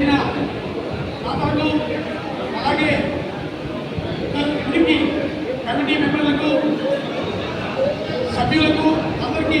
సహకరించిన దాతలకు అలాగే ఇంటికి కమిటీ మెంబర్లకు సభ్యులకు అందరికీ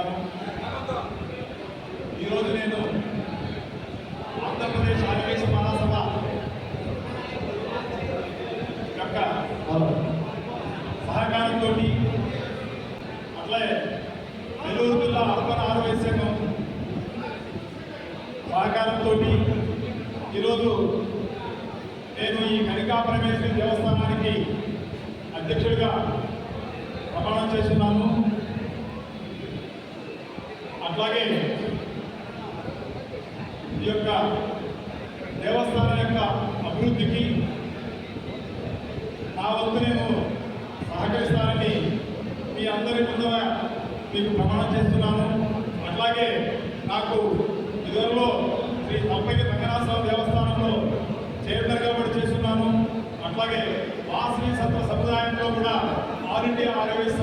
నమస్కారం. ఈరోజు నేను ఆంధ్రప్రదేశ్ ఆదివేశ మహాసభ యొక్క సహకారంతో అట్లే నెల్లూరు జిల్లా అర్బన్ ఆరోగ్య సంఘం సహకారంతో ఈరోజు నేను ఈ కనికా పరమేశ్వరి దేవస్థానానికి అధ్యక్షుడిగా ప్రమాణం చేస్తున్నాను. అలాగే ఈ యొక్క దేవస్థానం యొక్క అభివృద్ధికి నా వంతు నేను సహకరిస్తానని మీ అందరి ముందు మీకు ప్రమాణం చేస్తున్నాను. అట్లాగే నాకు ఇదివరలో శ్రీ తప్పకి రంగనాథస్వామి దేవస్థానంలో చైర్మన్గా కూడా చేస్తున్నాను. అట్లాగే వాసవి సత్వ సముదాయంలో కూడా ఆల్ ఇండియా ఆర్ఎస్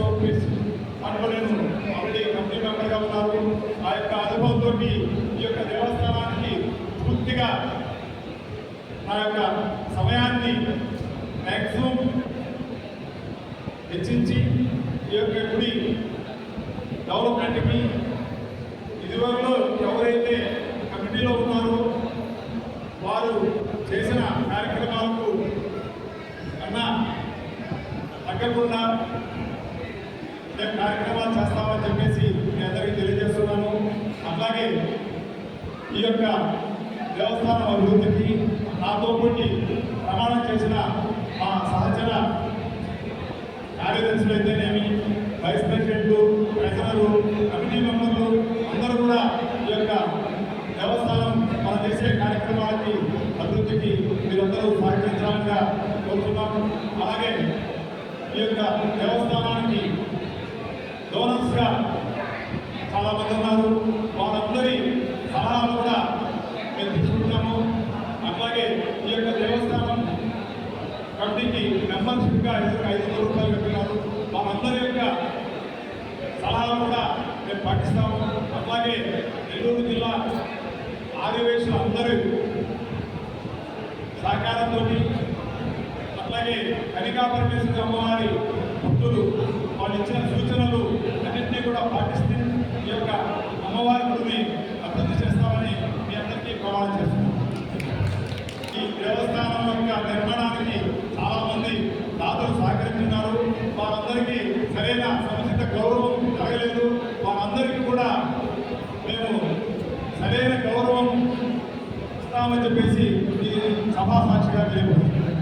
అందులో నేను ఆల్రెడీ కమిటీ మెంబర్గా ఉన్నారు ఆ యొక్క ఈ యొక్క దేవస్థానానికి పూర్తిగా నా యొక్క సమయాన్ని మ్యాక్సిమం హెచ్చించి ఈ యొక్క గుడి డెవలప్మెంట్కి ఇదివరకు ఎవరైతే కమిటీలో ఉన్నారో వారు చేసిన కార్యక్రమాలకు అన్నా తగ్గకుండా మేము కార్యక్రమాలు చేస్తామని చెప్పేసి అలాగే ఈ యొక్క దేవస్థానం అభివృద్ధికి నాతో పోటీ ప్రమాణం చేసిన మా సహచర కార్యదర్శులు అయితేనేమి వైస్ ప్రెసిడెంట్లు ట్రెజరరు కమిటీ మెంబర్లు అందరూ కూడా ఈ యొక్క దేవస్థానం మనం చేసే కార్యక్రమాలకి అభివృద్ధికి మీరందరూ సహకరించాలని కోరుతున్నాము అలాగే ఈ యొక్క దేవస్థానం డోనర్స్గా చాలా మంది ఉన్నారు వారందరి సలహాలు కూడా మేము తీసుకుంటాము అట్లాగే ఈ యొక్క దేవస్థానం కమిటీకి మెంబర్షిప్గా ఐదు ఐదు రూపాయలు కట్టినారు. మామందరి యొక్క సలహాలు కూడా మేము పాటిస్తాము. అట్లాగే నెల్లూరు జిల్లా ఆదివేశులు అందరూ సహకారంతో అట్లాగే కనికా పరమేశ్వర అమ్మవారి భక్తులు వాళ్ళు ఇచ్చిన సూచనలు అన్నింటినీ కూడా పాటిస్తే ఈ యొక్క అమ్మవారి గుడిని అభివృద్ధి చేస్తామని మీ అందరికీ ప్రమాణం చేస్తున్నాం. ఈ దేవస్థానం యొక్క నిర్మాణానికి చేస్తున్నామని చెప్పేసి సభా సాక్షిగా తెలియదు